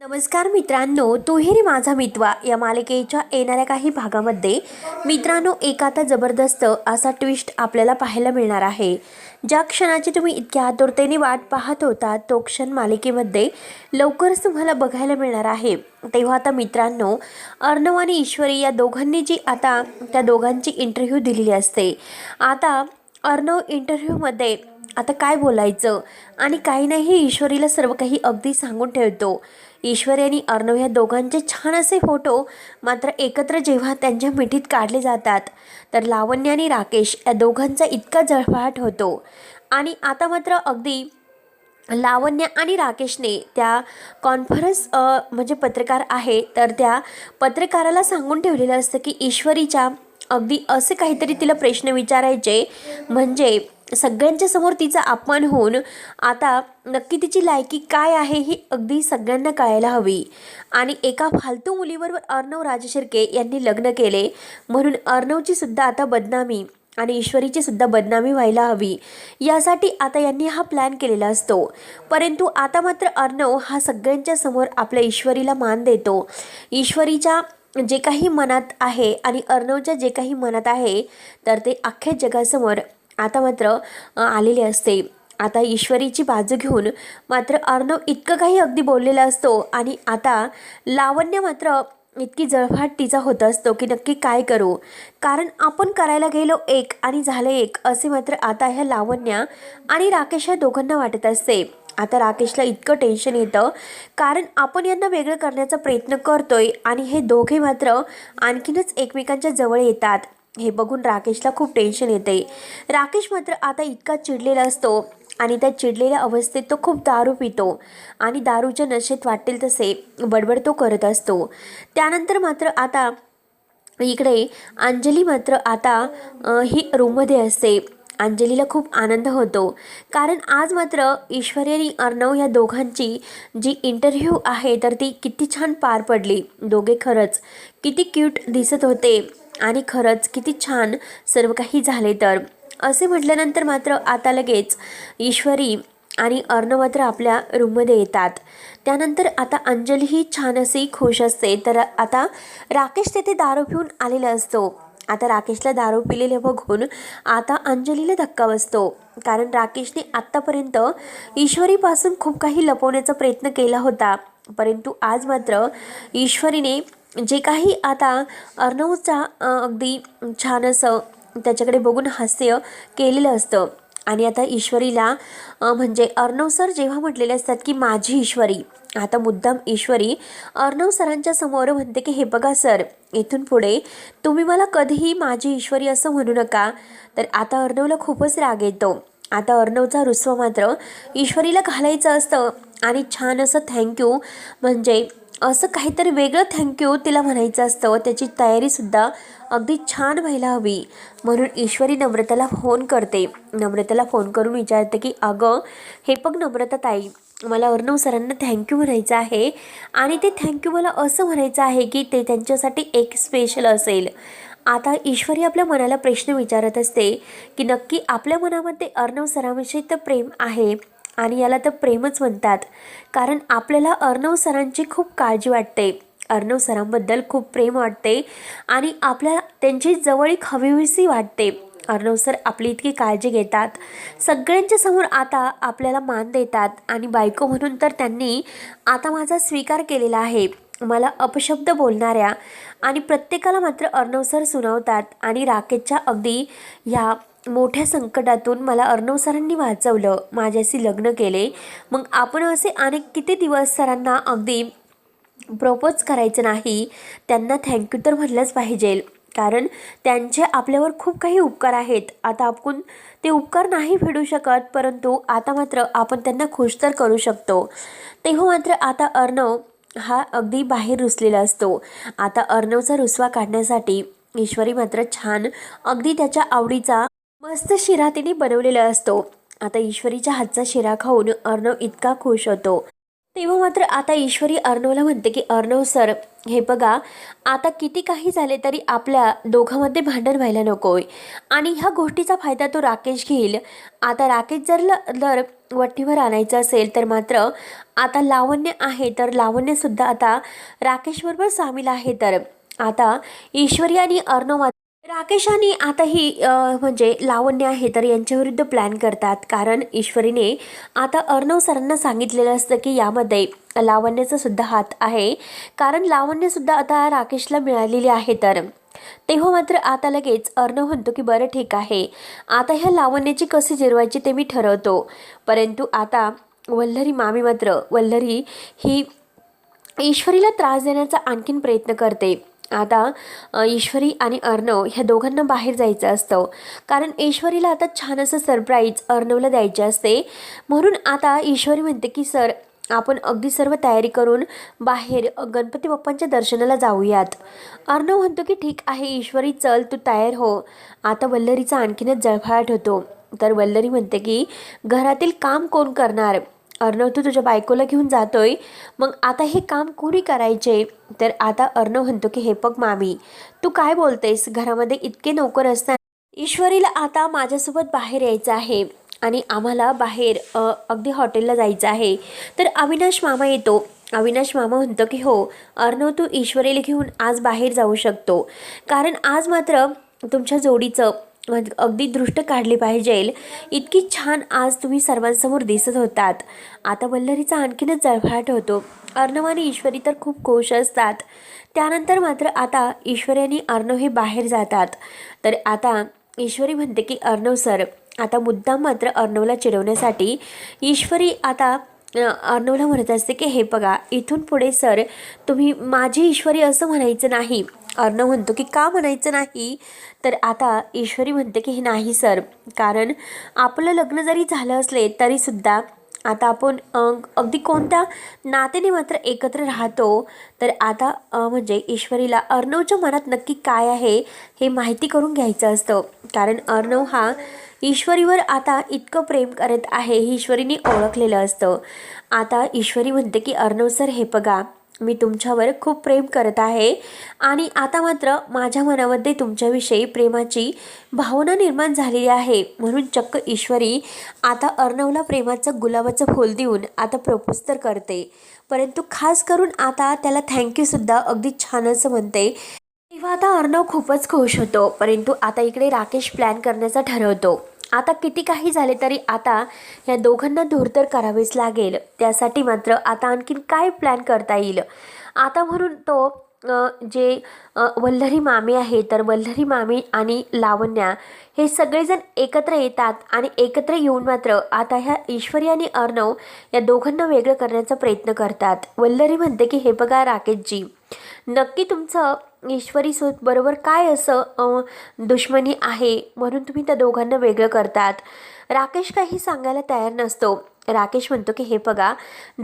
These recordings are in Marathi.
नमस्कार मित्रांनो तुहेरी माझा मितवा. या मालिकेच्या येणाऱ्या काही भागामध्ये मित्रांनो एक आता जबरदस्त असा ट्विस्ट आपल्याला पाहायला मिळणार आहे. ज्या क्षणाची तुम्ही इतक्या आतुरतेने वाट पाहत होता तो क्षण मालिकेमध्ये लवकरच तुम्हाला बघायला मिळणार आहे. तेव्हा आता मित्रांनो अर्णव आणि ईश्वरी या दोघांनी जी आता त्या दोघांची इंटरव्ह्यू दिलेली असते. आता अर्णव इंटरव्ह्यूमध्ये आता काय बोलायचं? आणि काही नाही हे ईश्वरीला सर्व काही अगदी सांगून ठेवतो. ईश्वरी आणि अर्णव या दोघांचे छान असे फोटो मात्र एकत्र जेव्हा त्यांच्या मिठीत काढले जातात तर लावण्य आणि राकेश या दोघांचा इतका जळफळाट होतो. आणि आता मात्र अगदी लावण्य आणि राकेशने त्या कॉन्फरन्स म्हणजे पत्रकार आहे तर त्या पत्रकाराला सांगून ठेवलेलं असतं की ईश्वरीच्या अगदी असे काहीतरी तिला प्रश्न विचारायचे. म्हणजे सगळ्यांच्या समोर तिचा अपमान होऊन आता नक्की तिची लायकी काय आहे ही अगदी सगळ्यांना कळायला हवी. आणि एका फालतू मुलीबरोबर अर्णव राजशिर्के यांनी लग्न केले. म्हणून अर्णवची सुद्धा आता बदनामी आणि ईश्वरीची सुद्धा बदनामी व्हायला हवी. यासाठी आता यांनी हा प्लॅन केलेला असतो. परंतु आता मात्र अर्णव हा सगळ्यांच्या समोर आपल्या ईश्वरीला मान देतो. ईश्वरीच्या जे काही मनात आहे आणि अर्णवच्या जे काही मनात आहे तर ते अख्ख्या जगासमोर आता मात्र आलेले असते. आता ईश्वरीची बाजू घेऊन मात्र अर्णव इतकं काही अगदी बोललेला असतो आणि आता लावण्य मात्र इतकी जळफाट तिचा होत असतो की नक्की काय करू? कारण आपण करायला गेलो एक आणि झालं एक असे मात्र आता ह्या लावण्या आणि राकेश ह्या दोघांना वाटत असते. आता राकेशला इतकं टेन्शन येतं. कारण आपण यांना वेगळं करण्याचा प्रयत्न करतोय आणि हे दोघे मात्र आणखीनच एकमेकांच्या जवळ येतात. हे बघून राकेशला खूप टेन्शन येते. राकेश मात्र आता इतका चिडलेला असतो आणि त्या चिडलेल्या अवस्थेत तो खूप दारू पितो आणि दारूच्या नशेत वाटेल तसे बडबड तो करत असतो. त्यानंतर मात्र आता इकडे अंजली मात्र आता ही रूममध्ये असते. अंजलीला खूप आनंद होतो. कारण आज मात्र ईश्वरी आणि अर्णव या दोघांची जी इंटरव्ह्यू आहे तर ती किती छान पार पडली. दोघे खरंच किती क्यूट दिसत होते आणि खरंच किती छान सर्व काही झाले तर. असे म्हटल्यानंतर मात्र आता लगेच ईश्वरी आणि अर्णव मात्र आपल्या रूममध्ये येतात. त्यानंतर आता अंजली ही छान अशी खुश असते. तर आता राकेश तेथे दारू पिऊन आलेला असतो. आता राकेशला दारू पिलेले बघून आता अंजलीला धक्का बसतो. कारण राकेशने आत्तापर्यंत ईश्वरीपासून खूप काही लपवण्याचा प्रयत्न केला होता. परंतु आज मात्र ईश्वरीने जे काही आता अर्णवचा अगदी छान असं त्याच्याकडे बघून हास्य केलेलं असतं. आणि आता ईश्वरीला म्हणजे अर्णव सर जेव्हा म्हटलेले असतात की माझी ईश्वरी. आता मुद्दाम ईश्वरी अर्णव सरांच्या समोर म्हणते की हे बघा सर इथून पुढे तुम्ही मला कधीही माझी ईश्वरी असं म्हणू नका. तर आता अर्णवला खूपच राग येतो. आता अर्णवचा रुस्व मात्र ईश्वरीला घालायचं असतं आणि छान असं थँक्यू म्हणजे असं काहीतरी वेगळं थँक्यू तिला म्हणायचं असतं. त्याची तयारीसुद्धा अगदी छान व्हायला हवी. म्हणून ईश्वरी नम्रताला फोन करते. नम्रताला फोन करून विचारते की अगं हे बघ नम्रता ताई मला अर्णव सरांना थँक्यू म्हणायचं आहे. आणि ते थँक्यू मला असं म्हणायचं आहे की ते त्यांच्यासाठी एक स्पेशल असेल. आता ईश्वरी आपल्या मनाला प्रश्न विचारत असते की नक्की आपल्या मनामध्ये अर्णव सरांविषयी तर प्रेम आहे आणि याला तर प्रेमच म्हणतात. कारण आपल्याला अर्णव सरांची खूप काळजी वाटते. अर्णव सरांबद्दल खूप प्रेम वाटते आणि आपल्याला त्यांची जवळीक हवीविसी वाटते. अर्णव सर आपली इतकी काळजी घेतात. सगळ्यांच्या समोर आता आपल्याला मान देतात आणि बायको म्हणून तर त्यांनी आता माझा स्वीकार केलेला आहे. मला अपशब्द बोलणाऱ्या आणि प्रत्येकाला मात्र अर्णव सर सुनावतात आणि राकेशच्या अगदी ह्या मोठ्या संकटातून मला अर्णव सरांनी वाचवलं माझ्याशी लग्न केले. मग आपण असे अनेक किती दिवस सरांना अगदी प्रपोज करायचं नाही त्यांना थँक्यू तर म्हटलंच पाहिजे. कारण त्यांचे आपल्यावर खूप काही उपकार आहेत. आता आपण ते उपकार नाही फेडू शकत परंतु आता मात्र आपण त्यांना खुश तर करू शकतो. तेव्हा मात्र आता अर्णव हा अगदी बाहेर रुसलेला असतो. आता अर्णवचा रुसवा काढण्यासाठी ईश्वरी मात्र छान अगदी त्याच्या आवडीचा मस्त शिरा तिने बनवलेला असतो. आता ईश्वरीच्या हातचा शिरा खाऊन अर्णव इतका खुश होतो. तेव्हा मात्र आता ईश्वरी अर्णवला म्हणते की अर्णव सर हे बघा आता किती काही झाले तरी आपल्या दोघांमध्ये भांडण व्हायला नकोय आणि ह्या गोष्टीचा फायदा तो राकेश घेईल. आता राकेश जर जर वट्टीवर आणायचं असेल तर मात्र आता लावण्य आहे तर लावण्यसुद्धा आता राकेशबरोबर सामील आहे तर. आता ईश्वरी आणि अर्णव राकेश आणि आता ही म्हणजे लावण्य आहे तर यांच्याविरुद्ध प्लॅन करतात. कारण ईश्वरीने आता अर्णव सरांना सांगितलेलं असतं की यामध्ये लावण्याचा सुद्धा हात आहे. कारण लावण्यसुद्धा आता राकेशला मिळालेली आहे तर. तेव्हा मात्र आता लगेच अर्णव म्हणतो की बरं ठीक आहे. आता ह्या लावण्याची कशी जिरवायची ते मी ठरवतो. परंतु आता वल्लरी मामी मात्र वल्लरी ही ईश्वरीला त्रास देण्याचा आणखीन प्रयत्न करते. आता ईश्वरी आणि अर्णव ह्या दोघांना बाहेर जायचं असतं. कारण ईश्वरीला आता छान असं सरप्राईज अर्णवला द्यायचे असते. म्हणून आता ईश्वरी म्हणते की सर आपण अगदी सर्व तयारी करून बाहेर गणपती बाप्पांच्या दर्शनाला जाऊयात. अर्णव म्हणतो की ठीक आहे ईश्वरी चल तू तयार हो. आता वल्लरीचा आणखीनच जळफळाट होतो. तर वल्लरी म्हणते की घरातील काम कोण करणार? अर्णव तू तुझ्या बायकोला घेऊन जातोय. मग आता हे काम कोणी करायचे? तर आता अर्णव म्हणतो की हे बघ मामी तू काय बोलतेस? घरामध्ये इतके नोकर असताना ईश्वरीला आता माझ्यासोबत बाहेर यायचं आहे आणि आम्हाला बाहेर अगदी हॉटेलला जायचं आहे. तर अविनाश मामा येतो. अविनाश मामा म्हणतो की हो अर्णव तू ईश्वरीला घेऊन आज बाहेर जाऊ शकतो. कारण आज मात्र तुमच्या जोडीचं म्हणजे अगदी दृष्ट काढली पाहिजे. इतकी छान आज तुम्ही सर्वांसमोर दिसत होतात. आता वल्लरीचा आणखीनच जळफाट होतो. अर्णव आणि ईश्वरी तर खूप खुश असतात. त्यानंतर मात्र आता ईश्वरी आणि अर्णव हे बाहेर जातात. तर आता ईश्वरी म्हणते की अर्णव सर आता मुद्दाम मात्र अर्णवला चिडवण्यासाठी ईश्वरी आता अर्णवला म्हणत असते की हे बघा इथून पुढे सर तुम्ही माझी ईश्वरी असं म्हणायचं नाही. अर्णव म्हणतो की का म्हणायचं नाही? तर आता ईश्वरी म्हणते की हे नाही सर. कारण आपलं लग्न जरी झालं असले तरीसुद्धा आता आपण अगदी कोणत्या नात्याने मात्र एकत्र राहतो तर आता म्हणजे ईश्वरीला अर्णवच्या मनात नक्की काय आहे हे माहिती करून घ्यायचं असतं. कारण अर्णव हा ईश्वरीवर आता इतकं प्रेम करत आहे हे ईश्वरीने ओळखलेलं असतं. आता ईश्वरी म्हणते की अर्णव सर हे बघा. मी तुमच्यावर खूप प्रेम करत आहे. आणि आता मात्र माझ्या मनामध्ये तुमच्याविषयी प्रेमाची भावना निर्माण झालेली आहे. म्हणून चक्क ईश्वरी आता अर्णवला प्रेमाचं गुलाबाचं फूल देऊन आता प्रपोज तर करते. परंतु खास करून आता त्याला थँक्यूसुद्धा अगदी छान असं म्हणते. तेव्हा आता अर्णव खूपच खुश होतो. परंतु आता इकडे राकेश प्लॅन करण्याचा ठरवतो. आता किती काही झाले तरी आता या दोघांना दूर तर करावेच लागेल. त्यासाठी मात्र आता आणखीन काय प्लॅन करता येईल? आता म्हणून तो जे वल्लरी मामी आहे तर वल्लरी मामी आणि लावण्या हे सगळेजण एकत्र येतात आणि एकत्र येऊन मात्र आता ह्या ईश्वरी आणि अर्णव या दोघांना वेगळं करण्याचा प्रयत्न करतात. वल्लरी म्हणते की हे बघा राकेशजी नक्की तुमचं ईश्वरी सूत बरोबर काय असं दुश्मनी आहे म्हणून तुम्ही त्या दोघांना वेगळं करतात? राकेश काही सांगायला तयार नसतो. राकेश म्हणतो की हे बघा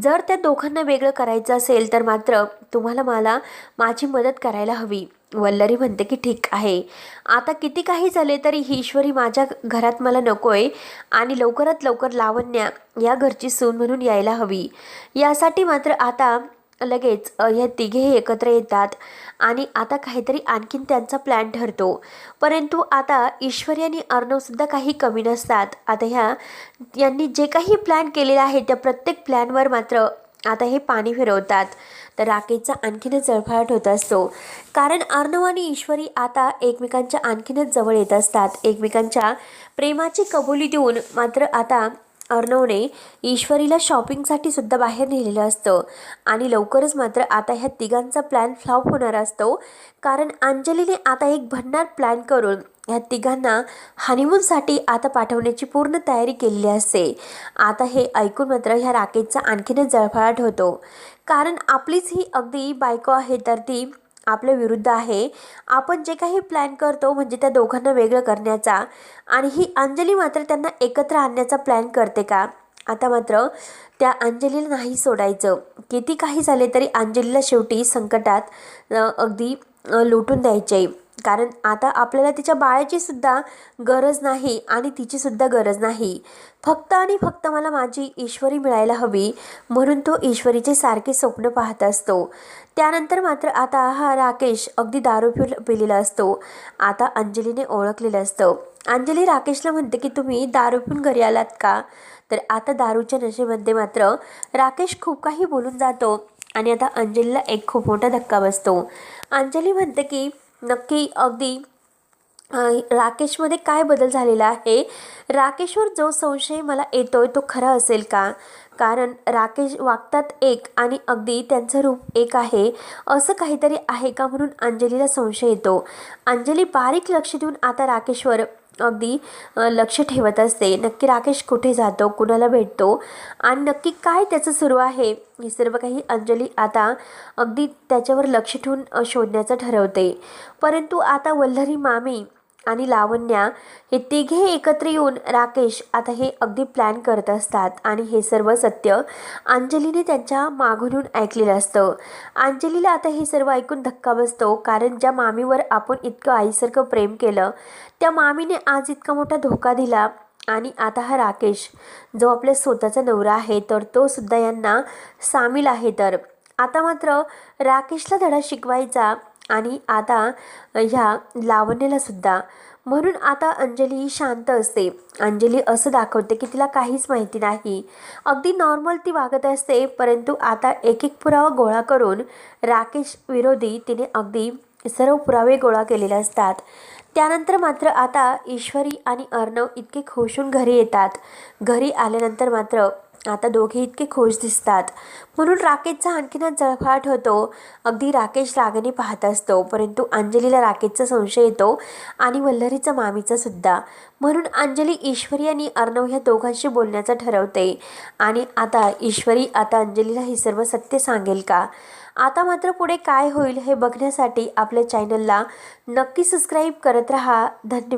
जर त्या दोघांना वेगळं करायचं असेल तर मात्र तुम्हाला मला माझी मदत करायला हवी. वल्लरी म्हणते की ठीक आहे. आता किती काही झाले तरी ही ईश्वरी माझ्या घरात मला नको आहे आणि लवकरात लवकर लावण्या या घरची सून म्हणून यायला हवी. यासाठी मात्र आता लगेच हे तिघेही एकत्र येतात आणि आता काहीतरी आणखीन त्यांचा प्लॅन ठरतो. परंतु आता ईश्वरी आणि अर्णवसुद्धा काही कमी नसतात. आता ह्या यांनी जे काही प्लॅन केलेला आहे त्या प्रत्येक प्लॅनवर मात्र आता हे पाणी फिरवतात. तर राकेशचा आणखीनच जळफळाट होत असतो. कारण अर्णव आणि ईश्वरी आता एकमेकांच्या आणखीनच जवळ येत असतात. एकमेकांच्या प्रेमाची कबुली देऊन मात्र आता अर्णवने ईश्वरीला शॉपिंगसाठी सुद्धा बाहेर नेलेलं असतं. आणि लवकरच मात्र आता ह्या तिघांचा प्लॅन फ्लॉप होणार असतो. कारण अंजलीने आता एक भन्नाट प्लॅन करून ह्या तिघांना हनीमूनसाठी आता पाठवण्याची पूर्ण तयारी केलेली असते. आता हे ऐकून मात्र ह्या राकेशचा आणखीनच जळफळाट होतो. कारण आपलीच ही अगदी बायको आहे तर ती आपल्या विरुद्ध आहे. आपण जे काही प्लॅन करतो म्हणजे त्या दोघांना वेगळं करण्याचा. आणि ही अंजली मात्र त्यांना एकत्र आणण्याचा प्लॅन करते का? आता मात्र त्या अंजलीला नाही सोडायचं. किती काही झाले तरी अंजलीला शेवटी संकटात अगदी लुटून द्यायचे. कारण आता आपल्याला तिच्या बाळाची सुद्धा गरज नाही आणि तिची सुद्धा गरज नाही. फक्त आणि फक्त मला माझी ईश्वरी मिळायला हवी म्हणून तो ईश्वरीचे सारखे स्वप्न पाहत असतो. त्यानंतर मात्र आता हा राकेश अगदी दारू पिल पिलेला असतो. आता अंजलीने ओळखलेलं असतं. अंजली राकेशला म्हणते की तुम्ही दारू पिऊन घरी आलात का? तर आता दारूच्या नशेमध्ये मात्र राकेश खूप काही बोलून जातो आणि आता अंजलीला एक खूप मोठा धक्का बसतो. अंजली म्हणते की नक्की अगदी राकेशमध्ये काय बदल झालेला आहे? राकेशवर जो संशय मला येतोय तो खरा असेल का? कारण राकेश वागतात एक आणि अगदी त्यांचं रूप एक आहे. असं काहीतरी आहे का म्हणून अंजलीला संशय येतो. अंजली बारीक लक्ष देऊन आता राकेशवर अगदी लक्ष ठेवत असते. नक्की राकेश कुठे जातो? कुणाला भेटतो? आणि नक्की काय त्याचं सुरू आहे? हे सर्व काही अंजली आता अगदी त्याच्यावर लक्ष ठेवून शोधण्याचं ठरवते. परंतु आता वल्लरी मामी आणि लावण्या हे तिघे एकत्र येऊन राकेश आता हे अगदी प्लॅन करत असतात. आणि हे सर्व सत्य अंजलीने त्यांच्या मागून ऐकलेलं असतं. अंजलीला आता हे सर्व ऐकून धक्का बसतो. कारण ज्या मामीवर आपण इतकं आईसारखं प्रेम केलं त्या मामीने आज इतका मोठा धोका दिला. आणि आता हा राकेश जो आपल्या स्वतःचा नवरा आहे तर तो सुद्धा यांना सामील आहे तर. आता मात्र राकेशला धडा शिकवायचा आणि आता ह्या लावण्याला सुद्धा. म्हणून आता अंजली ही शांत असते. अंजली असं दाखवते की तिला काहीच माहिती नाही. अगदी नॉर्मल ती वागत असते परंतु आता एक एक पुरावा गोळा करून राकेश विरोधी तिने अगदी सर्व पुरावे गोळा केलेले असतात. त्यानंतर मात्र आता ईश्वरी आणि अर्णव इतके खुशून घरी येतात. घरी आल्यानंतर मात्र आता दोघे इतके खुश दिसतात. म्हणून राकेशचा आणखीनच जळफाट होतो. अगदी राकेश रागाने पाहत असतो परंतु अंजलीला राकेशचा संशय येतो आणि वल्लरीचा मामीचा सुद्धा. म्हणून अंजली ईश्वरी आणि अर्णव ह्या दोघांशी बोलण्याचं ठरवते. आणि आता ईश्वरी आता अंजलीला हे सर्व सत्य सांगेल का? आता मात्र पुढे काय होईल हे बघण्यासाठी आपल्या चॅनलला नक्की सबस्क्राईब करत राहा. धन्यवाद.